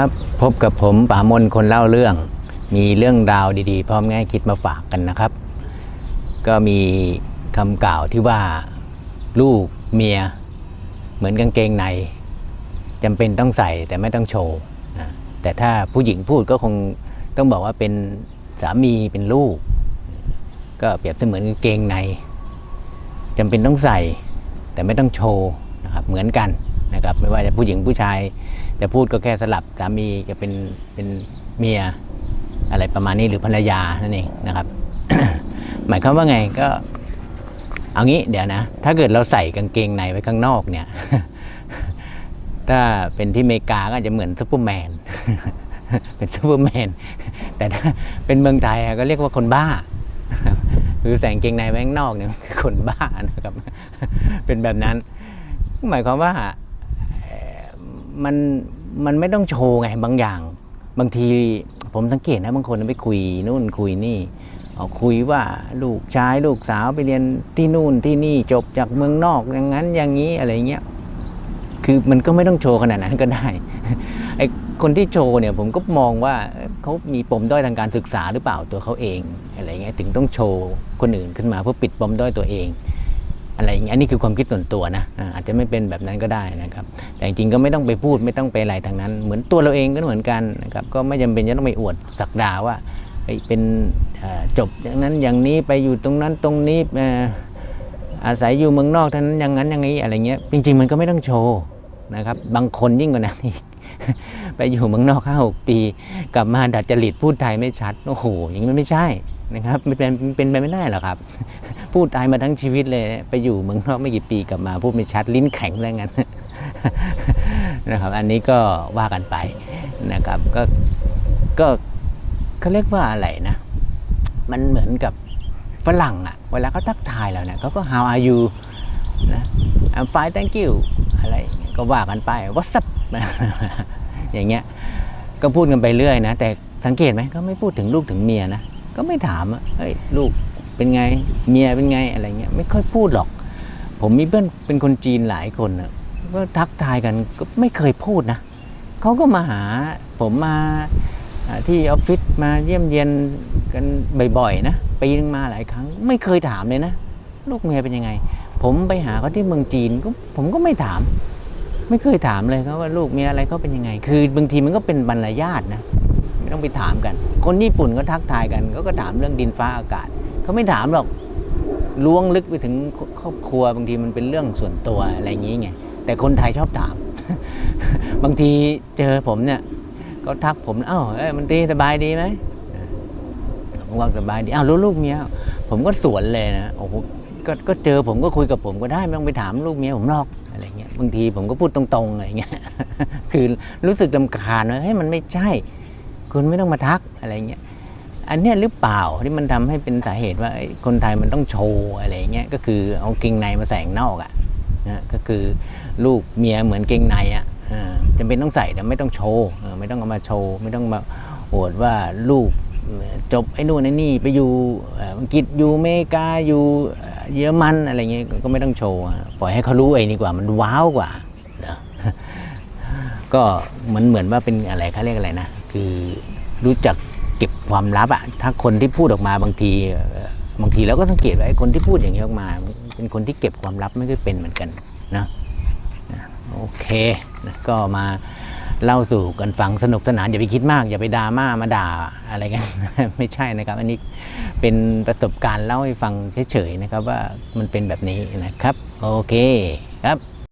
ครับพบกับผมป๋ามนคนเล่าเรื่อง มีเรื่องราวดีๆ พร้อมแง่คิดมาฝากกันนะครับ ก็มีคำกล่าวที่ว่าลูกเมีย เหมือนกางเกงในจำเป็นต้องใส่แต่ไม่ต้องโชว์นะแต่ถ้าผู้หญิงพูดก็คงต้องบอกว่าเป็นสามีเป็นลูก ก็เปรียบเสมือนกางเกงในจำเป็นต้องใส่แต่ไม่ต้องโชว์นะครับเหมือนกันนะครับไม่ว่าจะผู้หญิงผู้ชาย จะพูดก็แค่สลับสามีจะเป็นเป็นเมียอะไรประมาณนี้หรือภรรยานั่นเองนะครับ หมายความว่าไงก็ เอางี้เดี๋ยวนะ ถ้าเกิดเราใส่กางเกงในไว้ข้างนอกเนี่ย ถ้าเป็นที่อเมริกาก็จะเหมือนซูเปอร์แมนเป็นซูเปอร์แมนแต่ถ้าเป็นเมืองไทยอะก็เรียกว่าคนบ้าคือใส่กางเกงในไว้ข้างนอกเนี่ยคือคนบ้านะครับ เป็นแบบนั้น หมายความว่า มันมันไม่ต้องโชว์ไงบางอย่าง บางทีผมสังเกตนะบางคนไปคุยนู่นคุยนี่เอาคุยว่าลูกชายลูกสาวไปเรียนที่นู่นที่นี่จบจากเมืองนอกอย่างนั้นอย่างนี้อะไรเงี้ยคือมันก็ไม่ต้องโชว์ขนาดนั้นก็ได้ไอคนที่โชว์เนี่ยผมก็มองว่าเอ้ยเขามีปมด้อยทางการศึกษาหรือเปล่าตัวเขาเองอะไรเงี้ยถึงต้องโชว์คนอื่นขึ้นมาเพื่อปิดปมด้อยตัวเอง อะไรอย่างเงี้ยอันนี้คือความคิดส่วนตัวนะอาจจะไม่เป็นแบบนั้นก็ได้นะครับ แต่จริงๆก็ไม่ต้องไปพูดไม่ต้องไปอะไรทางนั้น เหมือนตัวเราเองก็เหมือนกันนะครับก็ไม่จำเป็นจะต้องไปอวดสักดาว่าเป็นจบอย่างนั้นอย่างนี้ไปอยู่ตรงนั้นตรงนี้อาศัยอยู่เมืองนอกเท่านั้นอย่างนั้นอย่างนี้อะไรเงี้ยจริง ๆ มันก็ไม่ต้องโชว์นะครับบางคนยิ่งกว่านั้นอีกไปอยู่เมืองนอกห้าหกปี กลับมาดัดจริตพูดไทยไม่ชัดโอ้โหอย่างนี้มันไม่ใช่ นะครับไม่เป็นเป็นไปไม่ได้หรอกครับ พูดไทยมาทั้งชีวิตเลย ไปอยู่เมืองนอกไม่กี่ปีกลับมา พูดไม่ชัดลิ้นแข็งแล้วงั้นนะครับ อันนี้ก็ว่ากันไปนะครับ ก็ก็เขาเรียกว่าอะไรนะ มันเหมือนกับฝรั่งอะเวลาเขาทักทายเราเนี่ยเขาก็ how are you นะ I'm fine thank you อะไรก็ว่ากันไป what's up อย่างเงี้ยก็พูดกันไปเรื่อยนะ แต่สังเกตไหมก็ไม่พูดถึงลูกถึงเมียนะ ก็ไม่ถามว่าเฮ้ยลูกเป็นไง เมียเป็นไงอะไรเงี้ยไม่ค่อยพูดหรอก ผมมีเพื่อนเป็นคนจีนหลายคนนะก็ทักทายกันก็ไม่เคยพูดนะเขาก็มาหาผมมาที่ออฟฟิศมาเยี่ยมเยียนกันบ่อยๆนะปีนึงมาหลายครั้ง ไม่เคยถามเลยนะ ลูกเมียเป็นยังไง ผมไปหาเขาที่เมืองจีนก็ผมก็ไม่ถาม ไม่เคยถามเลยครับว่าลูกเมียอะไรเขาเป็นยังไง คือบางทีมันก็เป็นบรรยาทนะ ไม่ต้องไปถามกัน คนญี่ปุ่นก็ทักทายกันเขาก็ถามเรื่องดินฟ้าอากาศเขาไม่ถามหรอกล้วงลึกไปถึงครอบครัวบางทีมันเป็นเรื่องส่วนตัวอะไรอย่างนี้ไงแต่คนไทยชอบถาม บางทีเจอผมเนี่ยก็ทักผมอ้าวเอ้ยมันตีสบายดีไหมผมว่าสบายดีอ้าวแล้วลูกเมียผมก็สวนเลยนะโอ้โหก็ก็เจอผมก็คุยกับผมก็ได้ไม่ต้องไปถามลูกเมียผมหรอกอะไรเงี้ยบางทีผมก็พูดตรงๆอะไรเงี้ยคือรู้สึกดำคาญว่าเฮ้ยมันไม่ใช่ คุณไม่ต้องมาทักอะไรเงี้ยอันนี้หรือเปล่าที่มันทำให้เป็นสาเหตุว่าคนไทยมันต้องโชว์อะไรเงี้ยก็คือเอาเกงในมาใส่ข้างนอกอะ่ะนะก็คือลูกเมียเหมือนเกงในอะ่ะจำเป็นต้องใส่แต่ไม่ต้องโชว์ไม่ต้องเอามาโชว์ ไม่ต้องมาอวดว่าลูกจบไอ้นู่นไอ้นี่ไปอยู่อังกฤษอยู่เมกาอยู่เยอรมันอะไรเงี้ยก็ไม่ต้องโชว์ปล่อยให้เขารู้เองดีกว่ามันว้าวกว่านะก็เหมือนเหมือนว่าเป็นอะไรเขาเรียกอะไรนะ คือรู้จักเก็บความลับอะถ้าคนที่พูดออกมาบางทีบางทีเราก็สังเกตว่าไอ้คนที่พูดอย่างนี้ออกมา เป็นคนที่เก็บความลับไม่ค่อยเป็นเหมือนกันนะนะโอเคนะก็มาเล่าสู่กันฟังสนุกสนานอย่าไปคิดมาก อย่าไปดราม่ามาด่าอะไรกัน ไม่ใช่นะครับ อันนี้เป็นประสบการณ์เล่าให้ฟังเฉยๆนะครับ ว่ามันเป็นแบบนี้นะครับ โอเคครับ